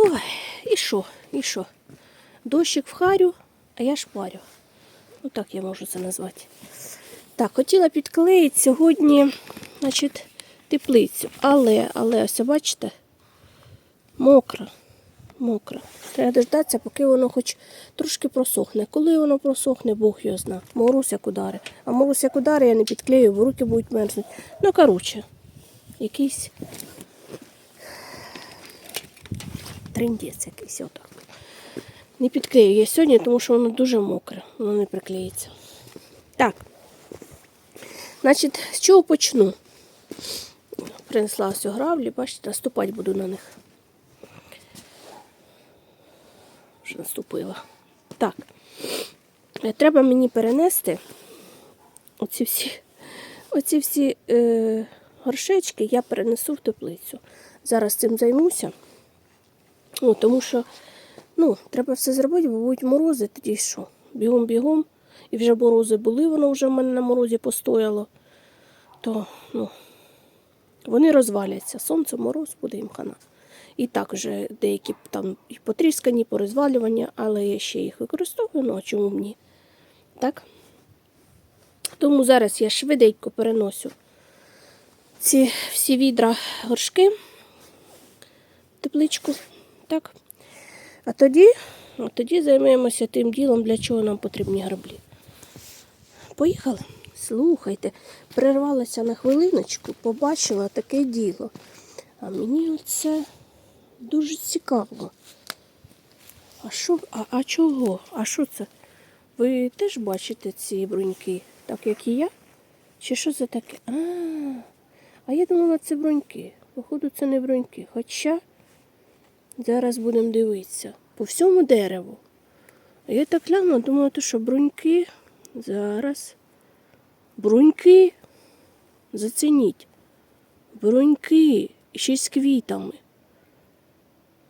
Ой, і що, і що? Дощик вхарю, а я шпарю. Ну так я можу це назвати. Так, хотіла підклеїти сьогодні, значить, теплицю. Але, але, ось бачите, мокра. Мокра. Треба дождатися, поки воно хоч трошки просохне. Коли воно просохне, Бог його зна. Мороз як удари. А мороз як удари я не підклею, бо руки будуть мерзнути. Ну, коротше, якийсь трендець якийсь отак. Не підклею я сьогодні, тому що воно дуже мокре, воно не приклеїться. Так. Значить, з чого почну? Принесла ось гравлі, бачите, наступати буду на них. Вже наступила. Так. Е, Треба мені перенести оці всі, оці всі е, горшечки я перенесу в теплицю. Зараз цим займуся. О, тому що ну, треба все зробити, бо будуть морози, тоді що? Бігом-бігом. І вже морози були, воно вже в мене на морозі постояло. То, ну, вони розваляться. Сонце, мороз, буде їм хана. І так вже деякі там і потріскані, порозвалювання, але я ще їх використовую, ну а чому б ні? Так? Тому зараз я швиденько переносю ці всі відра горшки, тепличку. Так? А тоді, а тоді займемося тим ділом, для чого нам потрібні граблі. Поїхали? Слухайте, перервалася на хвилиночку, побачила таке діло. А мені це дуже цікаво. А що, а, а чого? А що це? Ви теж бачите ці бруньки, так як і я? Чи що це таке? А, а я думала, це бруньки. Походу, це не бруньки. Хоча зараз будемо дивитися. По всьому дереву. А я так глянула, думала, то що бруньки. Зараз. Бруньки. Зацініть. Бруньки. Ще з квітами.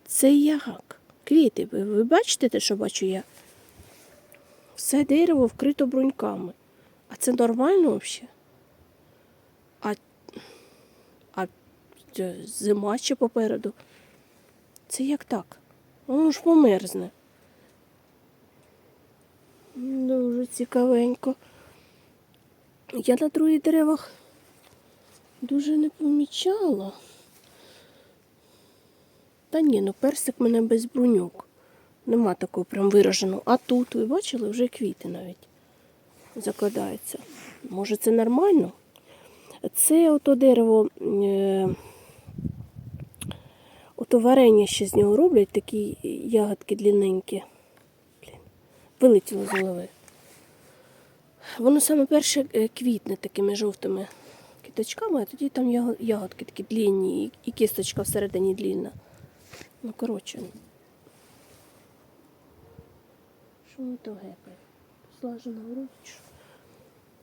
Це як? Квіти. Ви, ви бачите те, що бачу я? Все дерево вкрито бруньками. А це нормально взагалі? А, а зима ще попереду. Це як так? Воно ж померзне. Дуже цікавенько. Я на других деревах дуже не помічала. Та ні, ну персик мене без бруньок. Нема такого прям вираженого. А тут, ви бачили, вже квіти навіть закладаються. Може, це нормально? Це ото дерево, ото варення ще з нього роблять, такі ягодки длинненькі. Блін, вилетіло з голови. Воно саме перше е, квітне такими жовтими кіточками, а тоді там ягодки такі длінні, і- кісточка всередині длінна. Ну, коротше. Що воно то гепає? Слажена чи?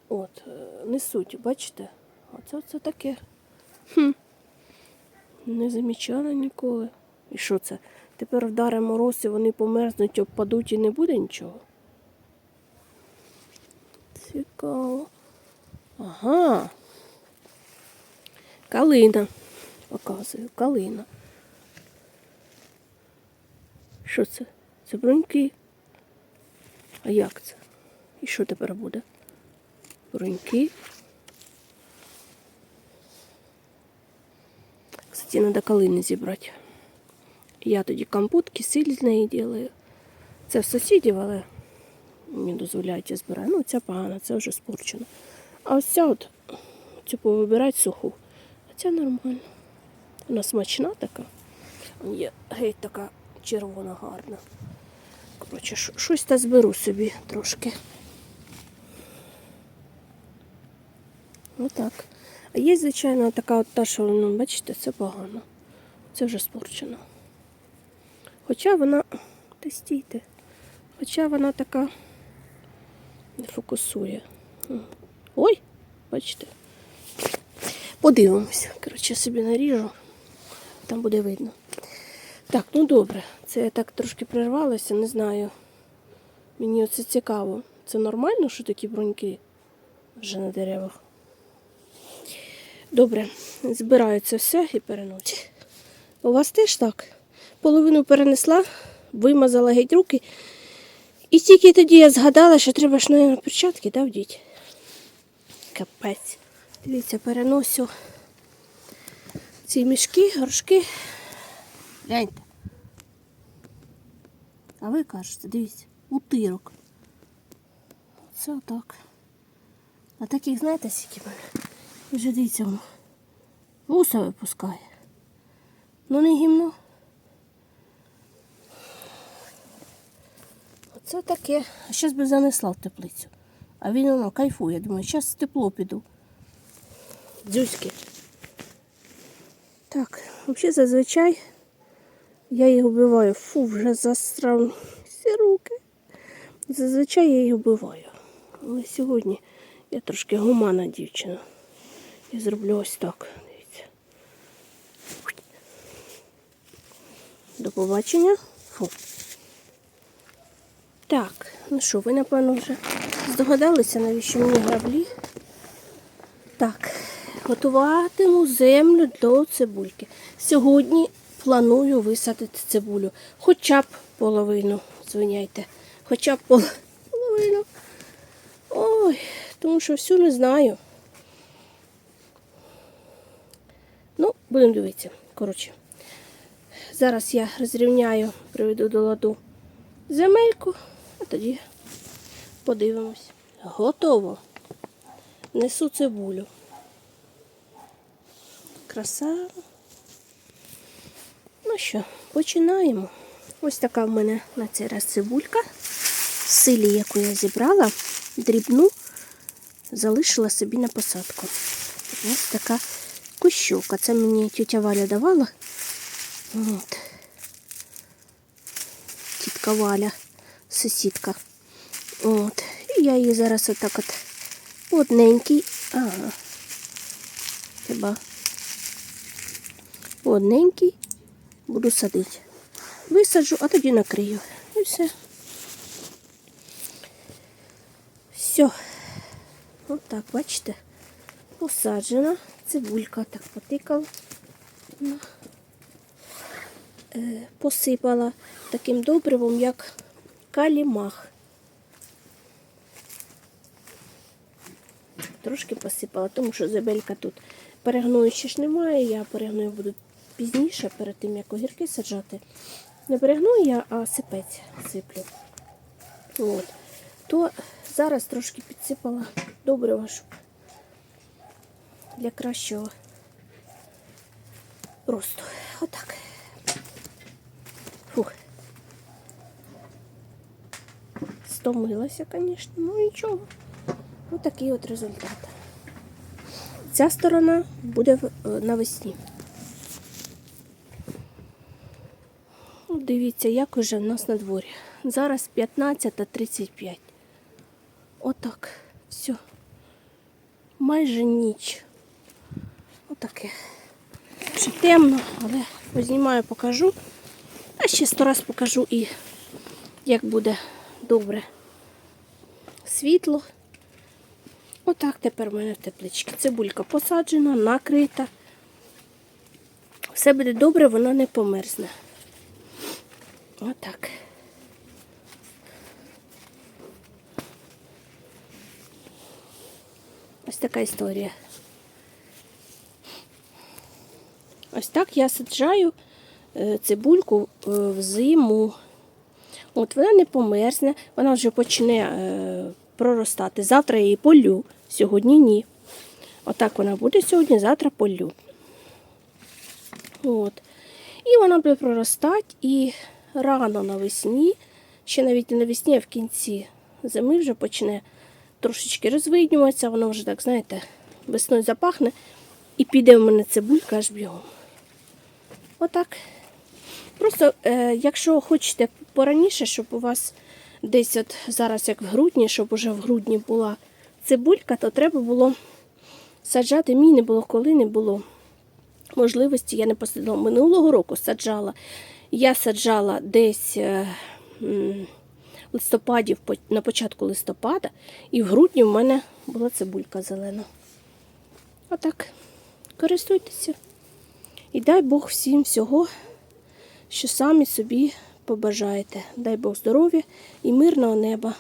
От, е, несуть, бачите? Оце це таке. Хм. Не замічала ніколи. І що це? Тепер вдаре мороз, і вони померзнуть, обпадуть і не буде нічого. Цікаво. Ага. Калина. Показую, калина. Що це? Це бруньки. А як це? І що тепер буде? Бруньки. Кстати, треба калини зібрати. Я тоді компот, кисель з неї делаю. Це в сусідів, але мені дозволяють збираю. Ну, ця погана, це вже спорчено. А ось ця от, цю повибирати суху. А ця нормальна. Вона смачна така. Є геть така червона гарна. Коротше, щось та зберу собі трошки. Отак. Є, звичайно, така от та, що, ну, бачите, це погано. Це вже спорчено. Хоча вона. Та стійте. Хоча вона така не фокусує. Ой, бачите. Подивимось. Коротше, собі наріжу, там буде видно. Так, ну добре. Це я так трошки прервалася, не знаю. Мені оце цікаво. Це нормально, що такі бруньки вже на деревах? Добре, збираю це все і переношу. У вас теж так? половину перенесла, вимазала геть руки. І тільки тоді я згадала, що треба ж на перчатки, да, вдіть. Капець. Дивіться, переносю ці мішки, горшки. Гляньте. А ви кажете, дивіться, утирок. Це отак. А таких, знаєте, скільки мене? Вже дивіться, воно. Вуса випускає. Ну не гімно. Оце таке. А зараз би занесла в теплицю. А він воно кайфує. Думаю, зараз тепло піду. Дзюськи. Так, взагалі зазвичай я їх вбиваю. Фу, вже засрав всі руки. Зазвичай я їх вбиваю. Але сьогодні я трошки гумана дівчина. Я зроблю ось так. Дивіться. До побачення. Фу. Так, ну що, ви, напевно, вже здогадалися, навіщо мені граблі? Так, готуватиму землю до цибульки. Сьогодні планую висадити цибулю. Хоча б половину, звиняйте. Хоча б половину. Ой, тому що всю не знаю. Ну, будемо дивитися. Коротше, зараз я розрівняю, приведу до ладу земельку, а тоді подивимось. Готово. Несу цибулю. Краса. Ну що, починаємо. Ось така в мене на цей раз цибулька. В силі, яку я зібрала, дрібну, залишила собі на посадку. Ось така кущовка. Це мені тітя Валя давала. От. Тітка Валя, сусідка. От. І я її зараз отак от одненький. Ага. Хіба одненький буду садити. Висаджу, а тоді накрию. І все. Все. Отак, бачите, посаджена. Цибулька так потикала. Е, Посипала таким добривом, як калімах. Трошки посипала, тому що зебелька тут перегною ще ж немає. Я перегною буду пізніше, перед тим, як огірки саджати. Не перегную я, а сипець сиплю. От. То зараз трошки підсипала добрива, щоб для кращого росту. Отак. Фух. Стомилася, звісно, ну нічого. Ось такий от результат. Ця сторона буде е, навесні. Ну, Дивіться, як уже в нас на дворі. Зараз 15.35. Отак. Все. Майже ніч. Отаке. Ще темно, але познімаю, покажу. А ще сто раз покажу і як буде добре світло. Отак тепер в мене в тепличці. Цибулька посаджена, накрита. Все буде добре, вона не померзне. Отак. Ось така історія. Ось так я саджаю е, цибульку е, в зиму. От вона не померзне, вона вже почне е, проростати. Завтра я її полю, сьогодні ні. Отак вона буде сьогодні, завтра полю. От. І вона буде проростати і рано навесні, ще навіть не навесні, а в кінці зими вже почне трошечки розвиднюватися, воно вже так, знаєте, весною запахне і піде в мене цибулька аж бігом. Отак. Просто, е, якщо хочете пораніше, щоб у вас десь от зараз, як в грудні, щоб уже в грудні була цибулька, то треба було саджати. Мій не було коли не було можливості. Я не посадила. Минулого року саджала. Я саджала десь е, м, в листопаді, в по- на початку листопада, і в грудні в мене була цибулька зелена. Отак. Користуйтеся. І дай Бог всім всього що самі собі побажаєте. Дай Бог здоров'я і мирного неба.